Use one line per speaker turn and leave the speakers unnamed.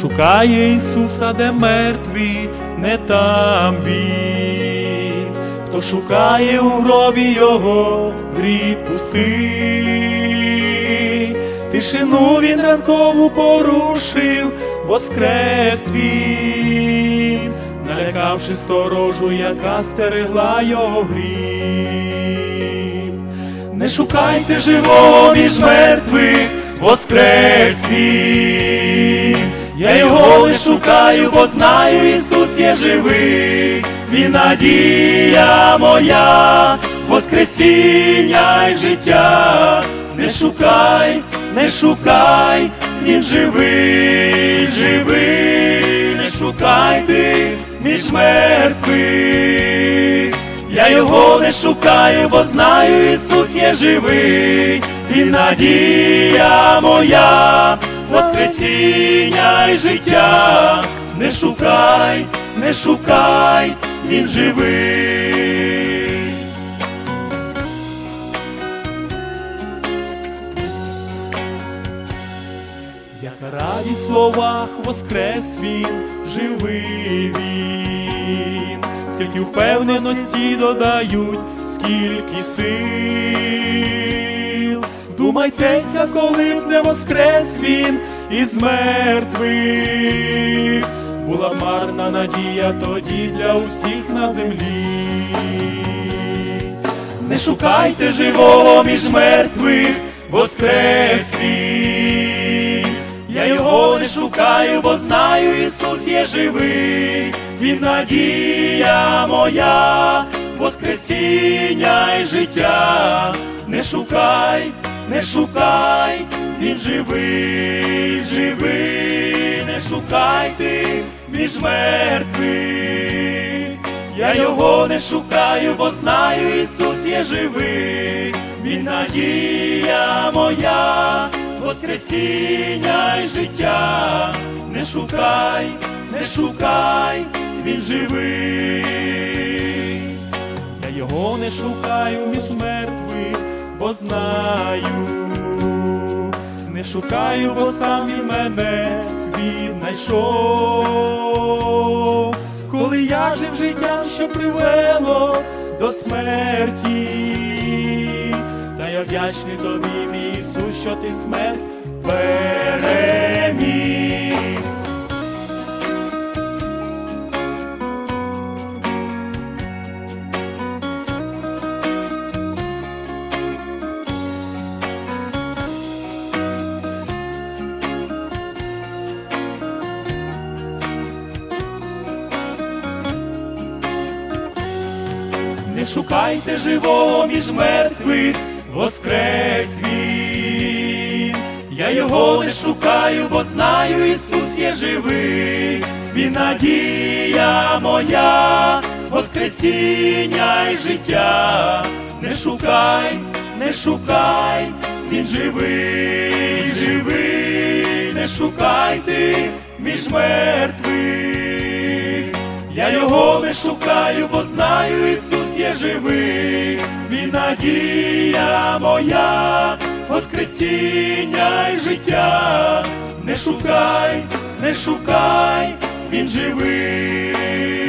шукає Ісуса, де мертві, не там він, хто шукає у гробі Його гріб пустий, тишину він ранкову порушив, воскрес він, налякавши сторожу, яка стерегла його гріб. Не шукайте живого між мертвих, воскрес він. Я його не шукаю, бо знаю, Ісус є живий, Він надія моя, Воскресіння й життя. Не шукай, не шукай, він живий, живий, не шукайте між мертвих. Я його не шукаю, бо знаю, Ісус є живий, Він надія моя, Воскресіння й життя. Не шукай, не шукай, Він живий. Як радість в словах воскрес він, живий він, скільки впевненості додають, скільки сил. Думайтеся, коли б не воскрес він із мертвих, була марна надія тоді для усіх на землі. Не шукайте живого між мертвих, воскрес він. Я його не шукаю, бо знаю, Ісус є живий, Він надія моя, Воскресіння й життя. Не шукай, не шукай, Він живий, живий, не шукайте між мертвих. Я його не шукаю, бо знаю, Ісус є живий, Він надія моя, Воскресіння й життя. Не шукай, не шукай, Він живий. Я його не шукаю між мертвих, бо знаю. Не шукаю, бо сам він мене віднайшов. Коли я жив життям, що привело до смерті, та я вдячний тобі, мій Ісус, що ти смерть переміг. Шукайте живого між мертвих, воскрес він. Я його не шукаю, бо знаю, Ісус є живий, Він надія моя, Воскресіння й життя. Не шукай, не шукай, Він живий, живий, не шукайте між мертвих. Я його не шукаю, бо знаю, є живий, Він надія моя, Воскресіння й життя. Не шукай, не шукай, Він живий.